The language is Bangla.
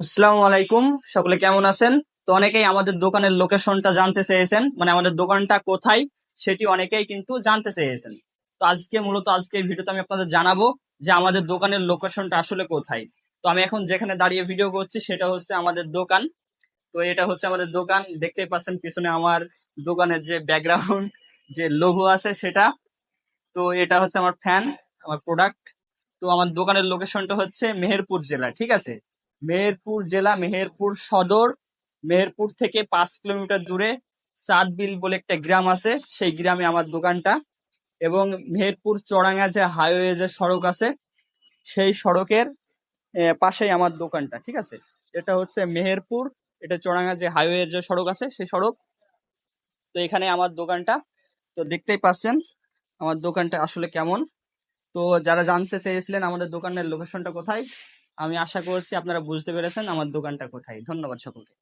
আসসালামু আলাইকুম। সকলে কেমন আছেন? তো অনেকেই আমাদের দোকানের লোকেশনটা জানতে চেয়েছেন। মানে আমাদের দোকানটা কোথায় সেটি অনেকেই কিন্তু জানতে চেয়েছেন। তো আজকে মূলত আজকে ভিডিওতে আমি আপনাদের জানাব যে আমাদের দোকানের লোকেশনটা আসলে কোথায়। তো আমি এখন যেখানে দাঁড়িয়ে ভিডিও করছি সেটা হচ্ছে আমাদের দোকান। তো এটা হচ্ছে আমাদের দোকান। দেখতেই পাচ্ছেন পিছনে আমার দোকানের যে ব্যাকগ্রাউন্ড যে লোগো আছে সেটা। তো এটা হচ্ছে আমার ফ্যান আমার প্রোডাক্ট তো আমার দোকানের লোকেশনটা হচ্ছে মেহেরপুর জেলা, ঠিক আছে? মেহেরপুর জেলা মেহেরপুর সদর। মেহেরপুর থেকে পাঁচ কিলোমিটার দূরে সাতবিল বলে একটা গ্রাম আছে, সেই গ্রামে আমার দোকানটা। এবং মেহেরপুর চড়াঙ্গা যে হাইওয়ে যে সড়ক আছে, সেই সড়কের পাশেই আমার দোকানটা, ঠিক আছে? এটা হচ্ছে মেহেরপুর, এটা চড়াঙ্গা যে হাইওয়ে যে সড়ক আছে, সেই সড়ক। তো এখানে আমার দোকানটা। তো দেখতেই পাচ্ছেন আমার দোকানটা আসলে কেমন। তো যারা জানতে চেয়েছিলেন আমাদের দোকানের লোকেশনটা কোথায় আমি আশা করছি আপনারা বুঝতে পেরেছেন আমার দোকানটা কোথায়। ধন্যবাদ সকলকে।